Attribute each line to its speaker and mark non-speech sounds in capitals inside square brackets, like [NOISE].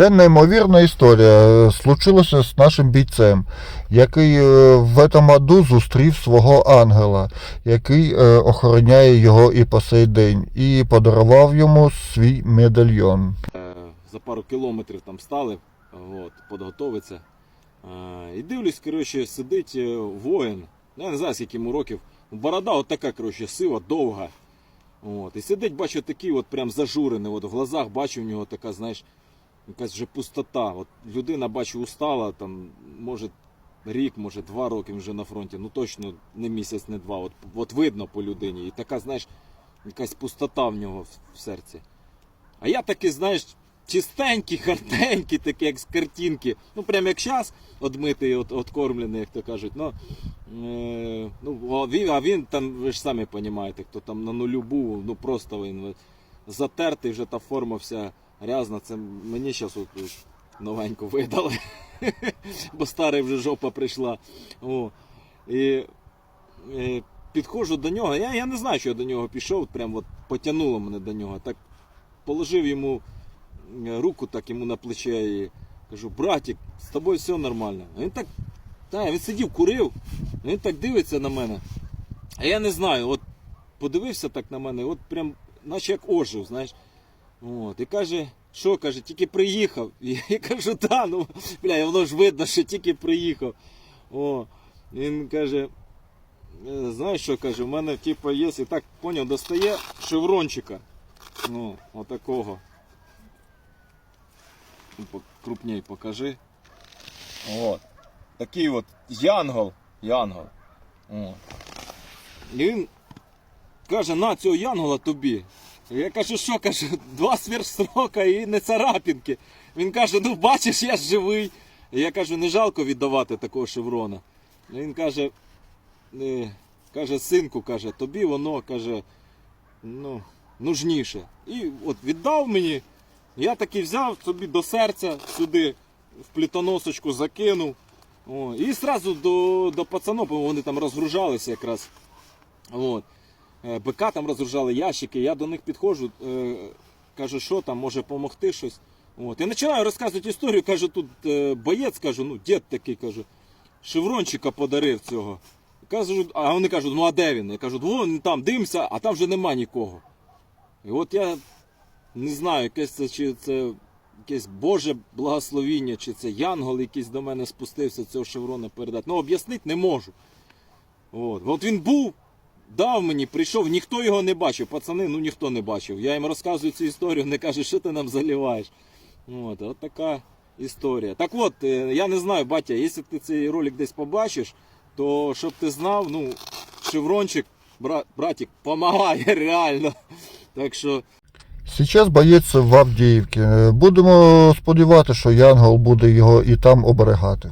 Speaker 1: Це неймовірна історія. Случилося з нашим бійцем, який е, в цьому году зустрів свого ангела, який е, охороняє його і по сей день, і подарував йому свій медальйон.
Speaker 2: Е, за пару кілометрів там стали, от, підготовиться. Е, І дивлюсь, коротше, сидить е, воїн, я не знаю, скільки йому років. Борода от така, коротше, сива, довга. От. І сидить, бачу, такий от прям зажурений. От в глазах бачу в нього така, знаєш, якась вже пустота. От людина, бачу, устала, там, може, рік, може, два роки вже на фронті. Ну точно не місяць, не два. От, от видно по людині. І така, знаєш, якась пустота в нього в, серці. А я такий, знаєш, чистенький, хартенький, такий, як з картинки. Ну, прям як час одмитий, от, откормлений, як то кажуть. Ну, е, ну, а він там, ви ж самі розумієте, хто там на нулю був, ну просто він затертий, вже та форма вся грязна. Це мені зараз новеньку видали. [LAUGHS] Бо старий вже жопа прийшла. О. І, е, підходжу до нього. Я, я не знаю, що я до нього пішов, прям от потягнуло мене до нього. Так положив йому е, руку так йому на плече і кажу, братик, з тобою все нормально. А він так, та, він сидів, курив, він так дивиться на мене. А я не знаю, от подивився так на мене, от прям, наче як ожив, знаєш. От, і каже, що каже, тільки приїхав. І [LAUGHS] я кажу, та, ну, бля, воно ж видно, що тільки приїхав. О, він каже, «Е, знаєш що каже, в мене типу, є, і так поняв, достає шеврончика. Ну, отакого. Ну, Крупней покажи. От. Такий от янгол. Янгол. От. І він каже, на цього янгола тобі. Я кажу, що кажу, два сверхстрока і не царапінки. Він каже, ну бачиш, я живий. Я кажу, не жалко віддавати такого шеврона. Він каже, е, каже, синку, каже, тобі воно каже, ну, нужніше. І от віддав мені. Я таки взяв собі до серця сюди, в плітоносочку закинув. О, і одразу до, до пацанов, вони там розгружалися якраз. От. Е, БК там розгружали ящики, я до них підходжу, е, кажу, що там, може допомогти щось. От. І починаю розказувати історію, кажу, тут е, боєць, кажу, ну дід такий, кажу, шеврончика подарив цього. Кажу, а вони кажуть, ну а де він? Я кажу, вон там дивимося, а там вже нема нікого. І от я не знаю, якесь це чи це якесь Боже благословіння, чи це янгол якийсь до мене спустився цього шеврона передати. Ну, об'яснити не можу. От. от він був, дав мені, прийшов, ніхто його не бачив. Пацани, ну ніхто не бачив. Я їм розказую цю історію, вони кажуть, що ти нам заливаєш. От, от така історія. Так от, е, я не знаю, батя, якщо ти цей ролик десь побачиш, то щоб ти знав, ну, шеврончик, бра, братик, помагає [LAUGHS] реально. Так що.
Speaker 1: Зараз боєць в Авдіївці. Будемо сподіватися, що Янгол буде його і там оберегати.